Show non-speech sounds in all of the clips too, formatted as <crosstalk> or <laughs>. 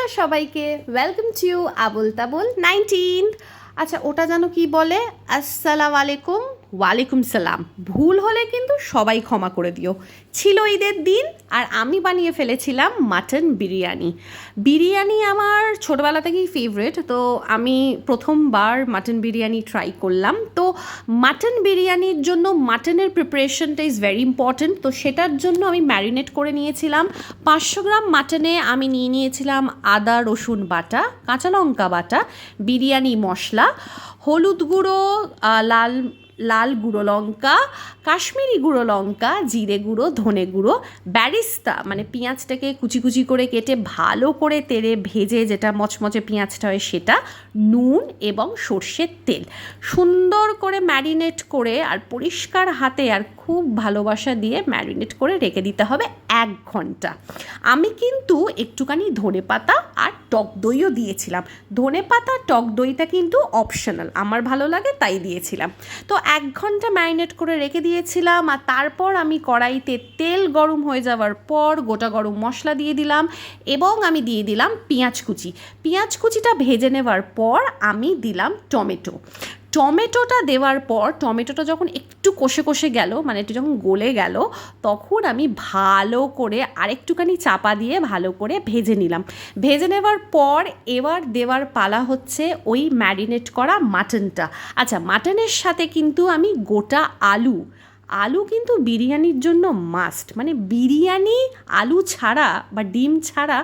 Hello সবাইকে। Welcome to you Abul তাবুল nineteen. আচ্ছা ওটা যেন কি বলে? আসসালামু আলাইকুম। ওয়ালাইকুম সালাম। ভুল হলে কিন্তু সবাই ক্ষমা করে দিও। ছিল ঈদের দিন আর আমি বানিয়ে ফেলেছিলাম মাটন বিরিয়ানি। বিরিয়ানি আমার ছোটোবেলা থেকেই ফেভারেট তো আমি প্রথমবার মাটন বিরিয়ানি ট্রাই করলাম। তো মাটন বিরিয়ানির জন্য মাটনের প্রিপারেশনটা ইজ ভেরি ইম্পর্ট্যান্ট তো সেটার জন্য আমি ম্যারিনেট করে নিয়েছিলাম। পাঁচশো গ্রাম মাটনে আমি নিয়ে নিয়েছিলাম আদা, রসুন বাটা, কাঁচা লঙ্কা বাটা, বিরিয়ানি মশলা, হলুদ গুঁড়ো লাল লাল গুঁড়ো লঙ্কা, কাশ্মীরি গুঁড়ো লঙ্কা, জিরে গুঁড়ো, ধনে গুঁড়ো, ব্যারিস্তা মানে পেঁয়াজটাকে কুচি কুচি করে কেটে ভালো করে তেলে ভেজে যেটা মচমচে পেঁয়াজটা হয় সেটা নুন এবং সর্ষের তেল। সুন্দর করে ম্যারিনেট করে আর পরিষ্কার হাতে আর খুব ভালোবাসা দিয়ে ম্যারিনেট করে রেখে দিতে হবে এক ঘণ্টা। আমি কিন্তু একটুখানি ধনে পাতা আর টক দইও দিয়েছিলাম। ধনে পাতা, টক দইটা কিন্তু অপশনাল আমার ভালো লাগে, তাই দিয়েছিলাম। তো এক ঘণ্টা ম্যারিনেট করে রেখে দিয়েছিলাম, আর তারপর আমি কড়াইতে তেল গরম হয়ে যাওয়ার পর গোটা গরম মশলা দিয়ে দিলাম এবং আমি দিয়ে দিলাম পেঁয়াজ কুচি। পেঁয়াজ কুচিটা ভেজে নেওয়ার পর আমি দিলাম টমেটো। টমেটোটা দেওয়ার পর, টমেটোটা যখন একটু কষে কষে গেল মানে একটু যখন গলে গেল, তখন আমি ভালো করে আরেকটুখানি চাপা দিয়ে ভালো করে ভেজে নিলাম। ভেজে নেওয়ার পর, এবার দেওয়ার পালা হচ্ছে ওই ম্যারিনেট করা মাটনটা। আচ্ছা মাটনের সাথে কিন্তু আমি গোটা আলু আলু কিন্তু বিরিয়ানির জন্য মাস্ট মানে বিরিয়ানি, আলু ছাড়া বা ডিম ছাড়া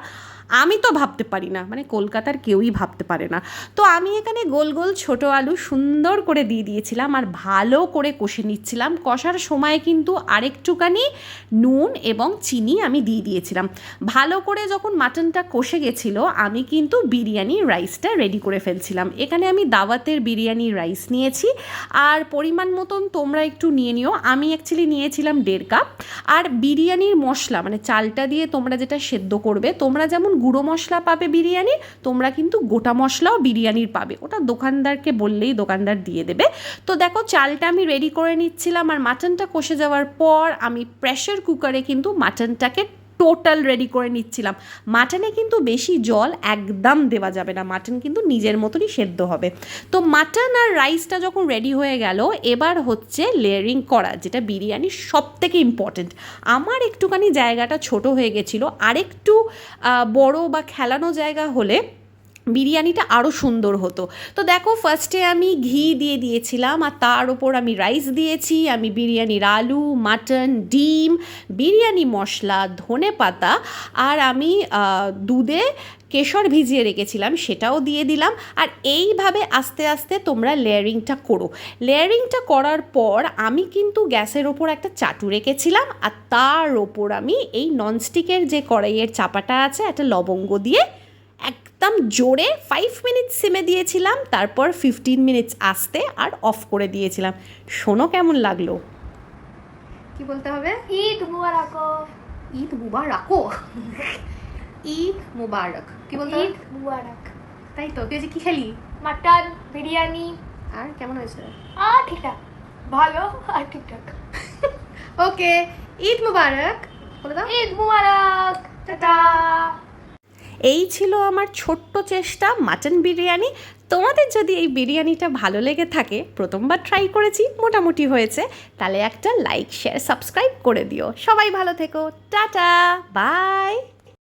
আমি তো ভাবতে পারি না মানে কলকাতার কেউই ভাবতে পারে না। তো আমি এখানে গোল গোল ছোট আলু সুন্দর করে দিয়ে দিয়েছিলাম আর ভালো করে কষে নিচ্ছিলাম। কষার সময় কিন্তু আরেকটুখানি নুন এবং চিনি আমি দিয়ে দিয়েছিলাম। ভালো করে যখন মাটনটা কষে গেছিল, আমি কিন্তু বিরিয়ানির রাইসটা রেডি করে ফেলছিলাম। এখানে আমি দাওয়াতের বিরিয়ানির রাইস নিয়েছি। আর পরিমাণ মতন তোমরা একটু নিয়ে নিও। আমি অ্যাকচুয়ালি নিয়েছিলাম দেড় কাপ। আর বিরিয়ানির মশলা মানে চালটা দিয়ে তোমরা যেটা সেদ্ধ করবে, তোমরা যেমন গুঁড়ো মশলা পাবে বিরিয়ানি, তোমরা কিন্তু গোটা মশলাও বিরিয়ানির পাবে। ওটা দোকানদারকে বললেই দোকানদার দিয়ে দেবে। তো দেখো, চালটা আমি রেডি করে নিচ্ছিলাম আর মাটনটা কষে যাওয়ার পর আমি প্রেশার কুকারে কিন্তু মাটনটাকে টোটাল রেডি করে নিচ্ছিলাম। মাটনে কিন্তু বেশি জল একদম দেওয়া যাবে না। মাটন কিন্তু নিজের মতনই সেদ্ধ হবে। তো মাটন আর রাইসটা যখন রেডি হয়ে গেল, এবার হচ্ছে লেয়ারিং করা, যেটা বিরিয়ানির সব থেকে ইম্পর্টেন্ট আমার একটুখানি জায়গাটা ছোট হয়ে গেছিল। আরেকটু বড় বা খেলানো জায়গা হলে বিরিয়ানিটা আরও সুন্দর হতো। তো দেখো ফার্স্টে আমি ঘি দিয়ে দিয়েছিলাম, আর তার ওপর আমি রাইস দিয়েছি, আমি বিরিয়ানির আলু মাটন ডিম, বিরিয়ানি মশলা, ধনে পাতা, আর আমি দুধে কেশর ভিজিয়ে রেখেছিলাম, সেটাও দিয়ে দিলাম। আর এইভাবে আস্তে আস্তে তোমরা লেয়ারিংটা করো। লেয়ারিংটা করার পর আমি কিন্তু গ্যাসের ওপর একটা চাটু রেখেছিলাম, আর তার ওপর আমি এই ননস্টিকের যে কড়াইয়ের চাপাটা আছে, একটা লবঙ্গ দিয়ে একদম জোরে ফাইভ মিনিটস সিমে দিয়েছিলাম তারপর ফিফটিন মিনিটস আসতে আর অফ করে দিয়েছিলাম। শোনো কেমন লাগল? কি বলতে হবে? ঈদ মুবারক। ঈদ মুবারকও ঈদ মুবারক। কি বলতে ঈদ মুবারক। তাই তো। তুই যে কি খেলি? মাটন বিরিয়ানি। আর কেমন হয়েছে? আর ঠিকঠাক ভালো আর ঠিকঠাক ওকে <laughs> ঈদ মুবারক। বলে দাও। ঈদ মুবারক। টাটা। এই ছিল আমার ছোট্ট চেষ্টা, মাটন বিরিয়ানি। তোমাদের যদি এই বিরিয়ানিটা ভালো লেগে থাকে, প্রথমবার ট্রাই করেছি, মোটামুটি হয়েছে, তাহলে একটা লাইক শেয়ার সাবস্ক্রাইব করে দিও। সবাই ভালো থেকো। Tata bye